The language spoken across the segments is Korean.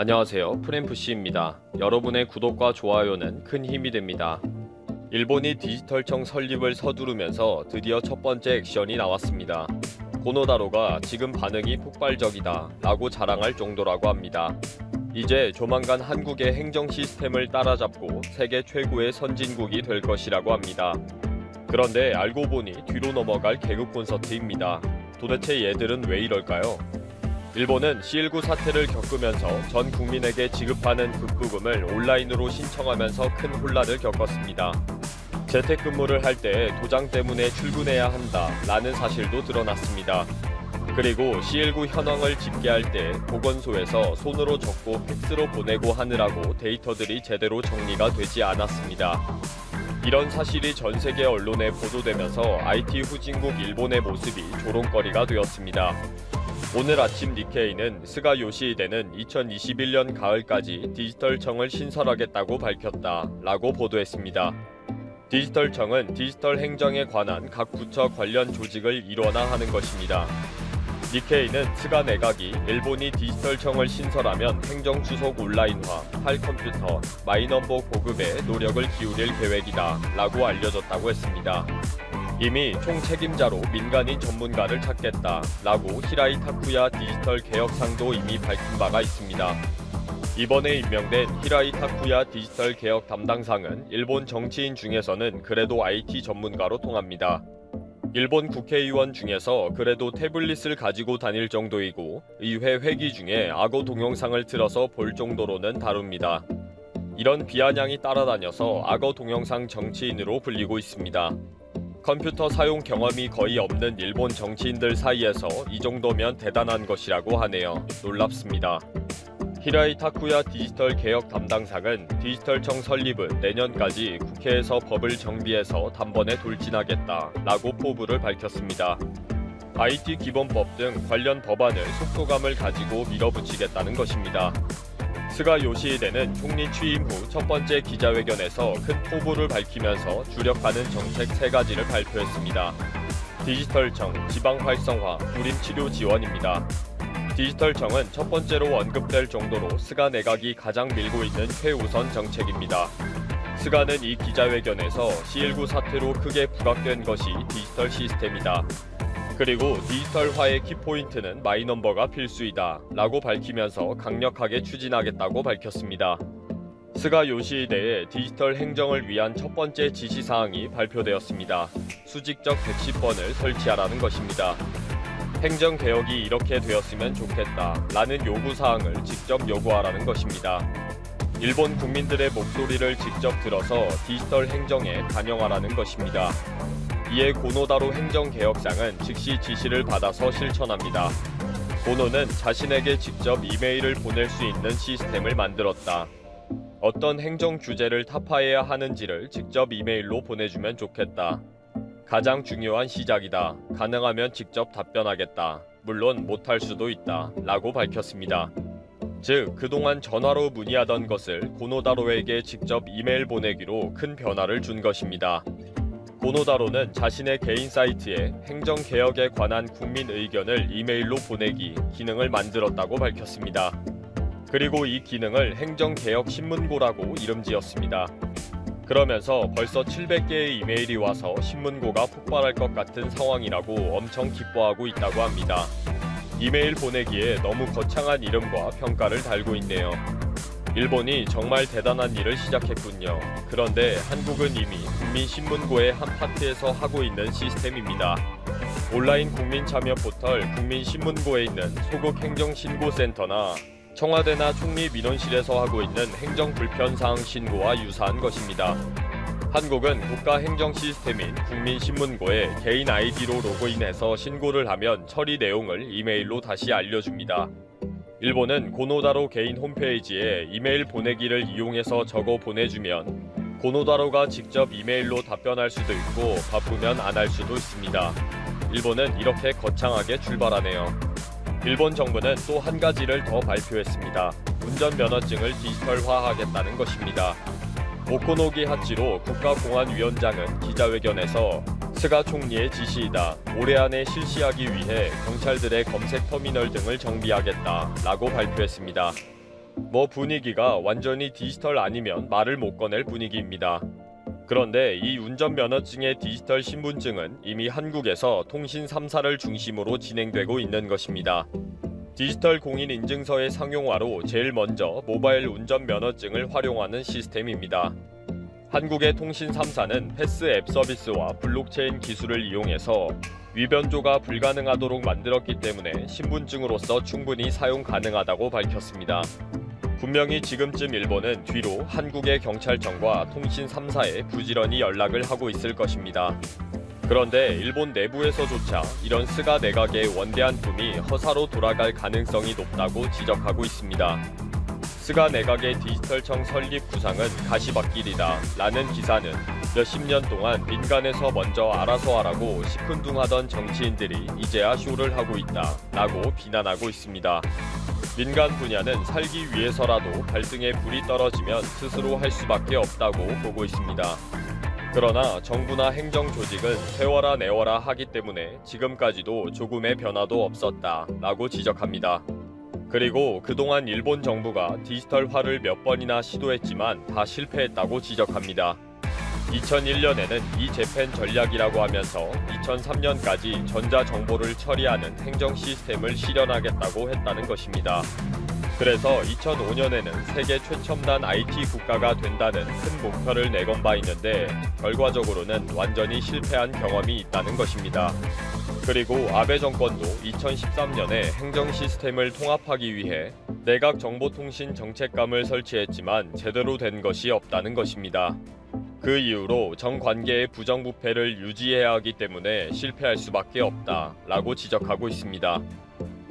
안녕하세요. 프램프씨입니다. 여러분의 구독과 좋아요는 큰 힘이 됩니다. 일본이 디지털청 설립을 서두르면서 드디어 첫 번째 액션이 나왔습니다. 고노다로가 지금 반응이 폭발적이다 라고 자랑할 정도라고 합니다. 이제 조만간 한국의 행정 시스템을 따라잡고 세계 최고의 선진국이 될 것이라고 합니다. 그런데 알고 보니 뒤로 넘어갈 개그 콘서트입니다. 도대체 얘들은 왜 이럴까요? 일본은 C19 사태를 겪으면서 전 국민에게 지급하는 급부금을 온라인으로 신청하면서 큰 혼란을 겪었습니다. 재택근무를 할 때 도장 때문에 출근해야 한다 라는 사실도 드러났습니다. 그리고 C19 현황을 집계할 때 보건소에서 손으로 적고 팩스로 보내고 하느라고 데이터들이 제대로 정리가 되지 않았습니다. 이런 사실이 전 세계 언론에 보도되면서 IT 후진국 일본의 모습이 조롱거리가 되었습니다. 오늘 아침 니케이는 스가 요시히데는 2021년 가을까지 디지털청을 신설하겠다고 밝혔다 라고 보도했습니다. 디지털청은 디지털 행정에 관한 각 부처 관련 조직을 일원화하는 것입니다. 니케이는 스가 내각이 일본이 디지털청을 신설하면 행정수속 온라인화, 팔컴퓨터, 마이넘버 보급에 노력을 기울일 계획이다 라고 알려졌다고 했습니다. 이미 총책임자로 민간인 전문가를 찾겠다 라고 히라이 타쿠야 디지털 개혁상도 이미 밝힌 바가 있습니다. 이번에 임명된 히라이 타쿠야 디지털 개혁 담당상은 일본 정치인 중에서는 그래도 IT 전문가로 통합니다. 일본 국회의원 중에서 그래도 태블릿을 가지고 다닐 정도이고 의회 회기 중에 악어 동영상을 틀어서 볼 정도로는 다룹니다. 이런 비아냥이 따라다녀서 악어 동영상 정치인으로 불리고 있습니다. 컴퓨터 사용 경험이 거의 없는 일본 정치인들 사이에서 이 정도면 대단한 것이라고 하네요. 놀랍습니다. 히라이 타쿠야 디지털 개혁 담당상은 디지털청 설립은 내년까지 국회에서 법을 정비해서 단번에 돌진하겠다 라고 포부를 밝혔습니다. IT 기본법 등 관련 법안을 속도감을 가지고 밀어붙이겠다는 것입니다. 스가 요시히데는 총리 취임 후 첫 번째 기자회견에서 큰 포부를 밝히면서 주력하는 정책 세 가지를 발표했습니다. 디지털청, 지방 활성화, 불임 치료 지원입니다. 디지털청은 첫 번째로 언급될 정도로 스가 내각이 가장 밀고 있는 최우선 정책입니다. 스가는 이 기자회견에서 C19 사태로 크게 부각된 것이 디지털 시스템이다. 그리고 디지털화의 키포인트는 마이넘버가 필수이다 라고 밝히면서 강력하게 추진하겠다고 밝혔습니다. 스가 요시히데의 디지털 행정을 위한 첫 번째 지시사항이 발표되었습니다. 수직적 110번을 설치하라는 것입니다. 행정개혁이 이렇게 되었으면 좋겠다 라는 요구사항을 직접 요구하라는 것입니다. 일본 국민들의 목소리를 직접 들어서 디지털 행정에 반영하라는 것입니다. 이에 고노다로 행정개혁상은 즉시 지시를 받아서 실천합니다. 고노는 자신에게 직접 이메일을 보낼 수 있는 시스템을 만들었다. 어떤 행정 규제를 타파해야 하는지를 직접 이메일로 보내주면 좋겠다. 가장 중요한 시작이다. 가능하면 직접 답변하겠다. 물론 못할 수도 있다. 라고 밝혔습니다. 즉, 그동안 전화로 문의하던 것을 고노다로에게 직접 이메일 보내기로 큰 변화를 준 것입니다. 고노다로는 자신의 개인 사이트에 행정 개혁에 관한 국민 의견을 이메일로 보내기 기능을 만들었다고 밝혔습니다. 그리고 이 기능을 행정 개혁 신문고라고 이름 지었습니다. 그러면서 벌써 700개의 이메일이 와서 신문고가 폭발할 것 같은 상황이라고 엄청 기뻐하고 있다고 합니다. 이메일 보내기에 너무 거창한 이름과 평가를 달고 있네요. 일본이 정말 대단한 일을 시작했군요. 그런데 한국은 이미 국민신문고의 한 파트에서 하고 있는 시스템입니다. 온라인 국민참여 포털 국민신문고에 있는 소극 행정신고센터나 청와대나 총리 민원실에서 하고 있는 행정불편사항 신고와 유사한 것입니다. 한국은 국가 행정 시스템인 국민신문고에 개인 아이디로 로그인해서 신고를 하면 처리 내용을 이메일로 다시 알려줍니다. 일본은 고노다로 개인 홈페이지에 이메일 보내기를 이용해서 적어 보내주면 고노다로가 직접 이메일로 답변할 수도 있고 바쁘면 안 할 수도 있습니다. 일본은 이렇게 거창하게 출발하네요. 일본 정부는 또 한 가지를 더 발표했습니다. 운전면허증을 디지털화하겠다는 것입니다. 오코노기 하치로 국가공안위원장은 기자회견에서 스가 총리의 지시이다. 올해 안에 실시하기 위해 경찰들의 검색 터미널 등을 정비하겠다. 라고 발표했습니다. 뭐 분위기가 완전히 디지털 아니면 말을 못 꺼낼 분위기입니다. 그런데 이 운전면허증의 디지털 신분증은 이미 한국에서 통신 3사를 중심으로 진행되고 있는 것입니다. 디지털 공인 인증서의 상용화로 제일 먼저 모바일 운전면허증을 활용하는 시스템입니다. 한국의 통신 3사는 패스 앱 서비스와 블록체인 기술을 이용해서 위변조가 불가능하도록 만들었기 때문에 신분증으로서 충분히 사용 가능하다고 밝혔습니다. 분명히 지금쯤 일본은 뒤로 한국의 경찰청과 통신 3사에 부지런히 연락을 하고 있을 것입니다. 그런데 일본 내부에서조차 이런 스가 내각의 원대한 꿈이 허사로 돌아갈 가능성이 높다고 지적하고 있습니다. 스가 내각의 디지털청 설립 구상은 가시밭길이다 라는 기사는 몇십 년 동안 민간에서 먼저 알아서 하라고 시큰둥하던 정치인들이 이제야 쇼를 하고 있다 라고 비난하고 있습니다. 민간 분야는 살기 위해서라도 발등에 불이 떨어지면 스스로 할 수밖에 없다고 보고 있습니다. 그러나 정부나 행정 조직은 세워라 내워라 하기 때문에 지금까지도 조금의 변화도 없었다 라고 지적합니다. 그리고 그동안 일본 정부가 디지털화를 몇 번이나 시도했지만 다 실패했다고 지적합니다. 2001년에는 이 재팬 전략이라고 하면서 2003년까지 전자 정보를 처리하는 행정 시스템을 실현하겠다고 했다는 것입니다. 그래서 2005년에는 세계 최첨단 IT 국가가 된다는 큰 목표를 내건 바 있는데 결과적으로는 완전히 실패한 경험이 있다는 것입니다. 그리고 아베 정권도 2013년에 행정 시스템을 통합하기 위해 내각 정보통신 정책감을 설치했지만 제대로 된 것이 없다는 것입니다. 그 이후로 정 관계의 부정부패를 유지해야 하기 때문에 실패할 수밖에 없다라고 지적하고 있습니다.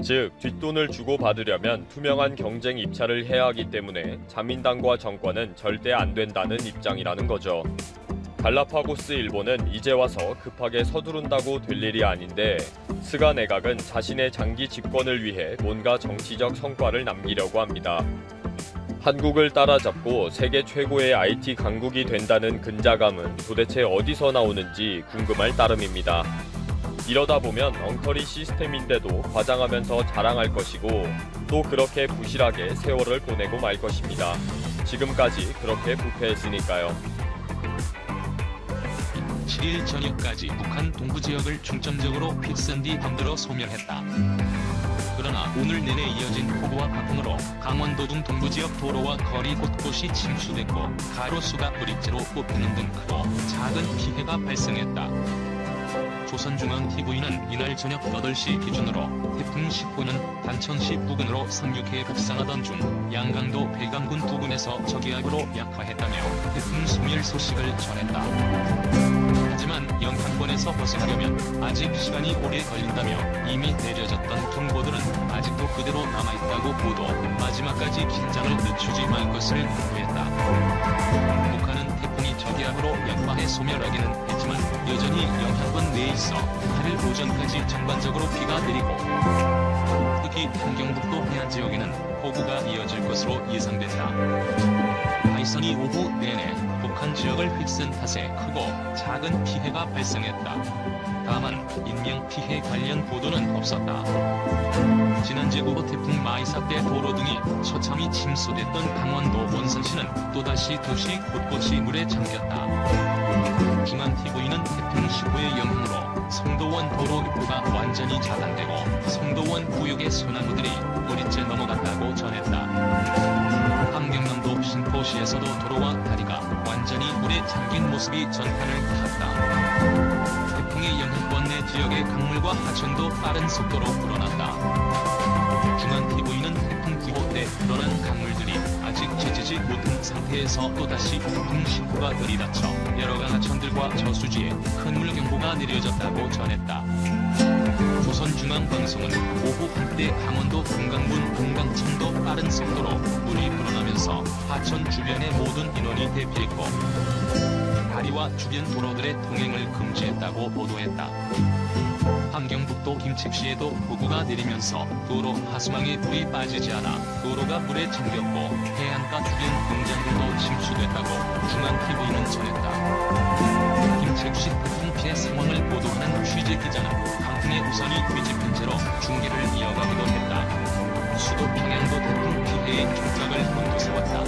즉 뒷돈을 주고 받으려면 투명한 경쟁 입찰을 해야 하기 때문에 자민당과 정권은 절대 안 된다는 입장이라는 거죠. 갈라파고스 일본은 이제 와서 급하게 서두른다고 될 일이 아닌데 스가 내각은 자신의 장기 집권을 위해 뭔가 정치적 성과를 남기려고 합니다. 한국을 따라잡고 세계 최고의 IT 강국이 된다는 근자감은 도대체 어디서 나오는지 궁금할 따름입니다. 이러다 보면 엉터리 시스템인데도 과장하면서 자랑할 것이고 또 그렇게 부실하게 세월을 보내고 말 것입니다. 지금까지 그렇게 부패했으니까요. 7일 저녁까지 북한 동부 지역을 중점적으로 픽슨 뒤 덤들어 소멸했다. 그러나 오늘 내내 이어진 폭우와 파풍으로 강원도 등 동부 지역 도로와 거리 곳곳이 침수됐고 가로수가 브릿지로 꼽히는 등 크고 작은 피해가 발생했다. 조선중앙TV는 이날 저녁 8시 기준으로 태풍 19는 단천시 부근으로 상륙해 북상하던 중 양강도 배강군 부근에서 저기압으로 약화했다며 태풍 소멸 소식을 전했다. 하지만 영향권에서 벗어나려면 아직 시간이 오래 걸린다며 이미 내려졌던 경보들은 아직도 그대로 남아있다고 보도 마지막까지 긴장을 늦추지 말 것을 당부했다. 북한은 태풍이 저기압으로 약화해 소멸하기는 했지만 여전히 영향권 내에 있어 8일 오전까지 전반적으로 비가 내리고 특히 한경북도 해안 지역에는 폭우가 이어질 것으로 예상된다. 하이선이 오후 내내 북한 지역을 휩쓴 탓에 크고 작은 피해가 발생했다. 다만 인명 피해 관련 보도는 없었다. 지난 제고 태풍 마이사 때 도로 등이 처참히 침수됐던 강원도 원산시는 또다시 도시 곳곳이 물에 잠겼다. 중앙TV는 태풍 19의 영향으로 성도원 도로 입구가 완전히 차단되고 성도원 구역의 소나무들이 뿌리째 넘어갔다고 전했다. 함경남도 신포시에서도 도로와 다리가 완전히 물에 잠긴 모습이 전파를 탔다. 태풍의 영향권 내 지역의 강물과 하천도 빠른 속도로 불어났다. 중앙TV는 태풍 9호 때 불어난 강물들이 아직 제지지 못한 상태에서 또다시 태풍 19가 들이닥쳐 여러 강 하천들과 저수지에 큰 물경보가 내려졌다고 전했다. 조선중앙방송은 오후 한때 강원도 금강군 금강천도 빠른 속도로 물이 불어나면서 하천 주변의 모든 인원이 대피했고 다리와 주변 도로들의 통행을 금지했다고 보도했다. 함경북도 김책시에도 폭우가 내리면서 도로 하수망에 물이 빠지지 않아 도로가 물에 잠겼고 해안가 주변 공장들도 침수됐다고 중앙TV는 전했다. 김책시 태풍 피해 상황을 보도하는 취재 기자는 강풍의 우선이 뒤집힌 채로 중계를 이어가기도 했다. 수도 평양도 태풍 피해의 촉각을 곤두세웠다.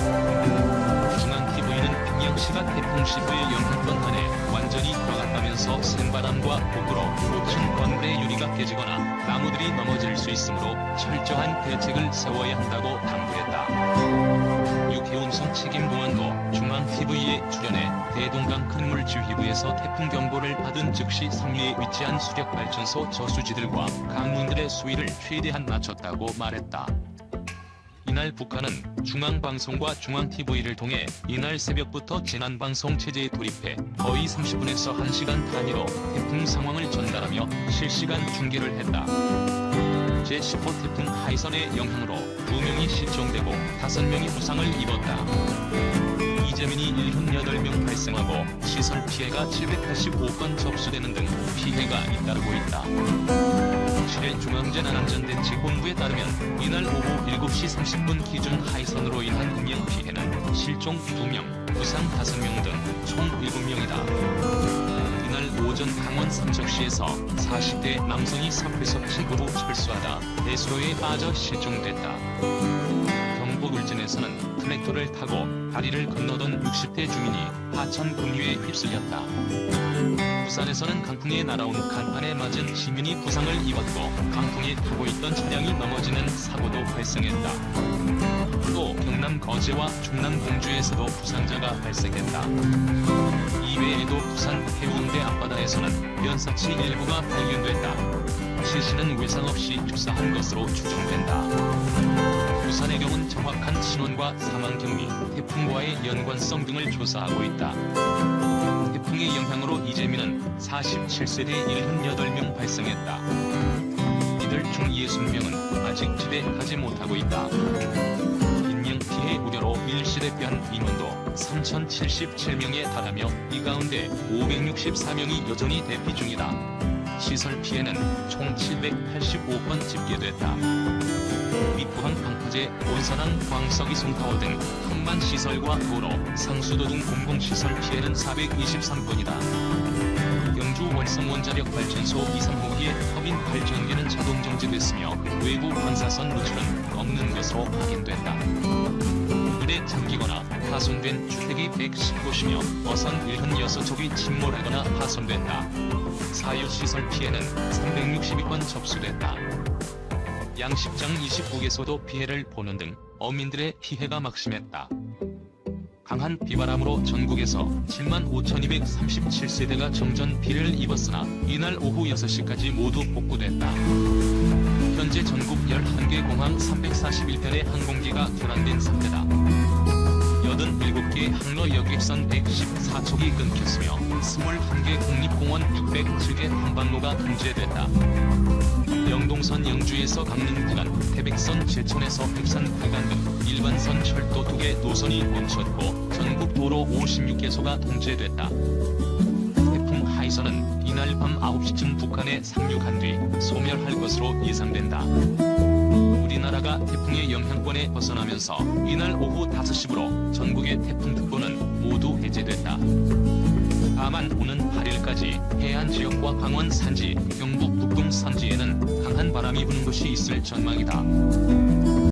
중앙TV는 평양시가 태풍 15의 영향권 안에 완전히 들어갔다면서 센바람과 폭우로 5층 건물의 유리가 깨지거나 나무들이 넘어질 수 있으므로 철저한 대책을 세워야 한다고 당부했다. 육해운송 책임공원도 TV에 출연해 대동강 큰물 지휘부에서 태풍 경보를 받은 즉시 상류에 위치한 수력발전소 저수지들과 강문들의 수위를 최대한 낮췄다고 말했다. 이날 북한은 중앙방송과 중앙TV를 통해 이날 새벽부터 재난방송 체제에 돌입해 거의 30분에서 1시간 단위로 태풍 상황을 전달하며 실시간 중계를 했다. 제10호 태풍 하이선의 영향으로 2명이 실종되고 5명이 부상을 입었다. 이재민이 78명 발생하고 시설 피해가 785건 접수되는 등 피해가 잇따르고 있다. 실내 중앙재난안전대책본부에 따르면 이날 오후 7시 30분 기준 하이선으로 인한 인명피해는 실종 2명, 부상 5명 등 총 7명이다. 이날 오전 강원 삼척시에서 40대 남성이 섭회섭책으로 철수하다 대수로에 빠져 실종됐다. 울진에서는 트랙터를 타고 다리를 건너던 60대 주민이 하천 분유에 휩쓸렸다. 부산에서는 강풍에 날아온 간판에 맞은 시민이 부상을 입었고 강풍에 타고 있던 차량이 넘어지는 사고도 발생했다. 또 경남 거제와 충남 공주에서도 부상자가 발생했다. 이외에도 부산 해운대 앞바다에서는 변사치 일부가 발견됐다. 시신은 외상 없이 주사한 것으로 추정된다. 부산의 경우는 정확한 신원과 사망 경위, 태풍과의 연관성 등을 조사하고 있다. 태풍의 영향으로 이재민은 47세대 78명 발생했다. 이들 중 60명은 아직 집에 가지 못하고 있다. 인명 피해 우려로 일시대피한 인원도 3,077명에 달하며 이 가운데 564명이 여전히 대피 중이다. 시설 피해는 총 785건 집계됐다. 밑포항 방파제, 온선항, 광석이 송타워 등 항만 시설과 도로, 상수도 등 공공시설 피해는 423건이다. 경주 월성 원자력 발전소 2, 3호기의 터빈 발전기는 자동 정지됐으며 외부 방사선 누출은 없는 것으로 확인됐다. 물에 잠기거나 파손된 주택이 119곳이며 어선 76척이 침몰하거나 파손됐다. 사유시설 피해는 362건 접수됐다. 양식장 29개소도 피해를 보는 등 어민들의 피해가 막심했다. 강한 비바람으로 전국에서 7만 5,237세대가 정전 비를 입었으나 이날 오후 6시까지 모두 복구됐다. 현재 전국 11개 공항 341편의 항공기가 결항된 상태다. 87개 항로 여객선 114척이 끊겼으며 21개 국립공원 607개 탐방로가 통제됐다. 영동선 영주에서 강릉 구간, 태백선 제천에서 백산 구간 등 일반선 철도 2개 노선이 멈췄고 전국 도로 56개소가 통제됐다. 태풍 하이선은 이날 밤 9시쯤 북한에 상륙한 뒤 소멸할 것으로 예상된다. 우리나라가 태풍의 영향권에 벗어나면서 이날 오후 5시부로 전국의 태풍특보는 모두 해제됐다. 다만 오는 8일까지 해안 지역과 강원 산지, 경북 북동 산지에는 강한 바람이 부는 곳이 있을 전망이다.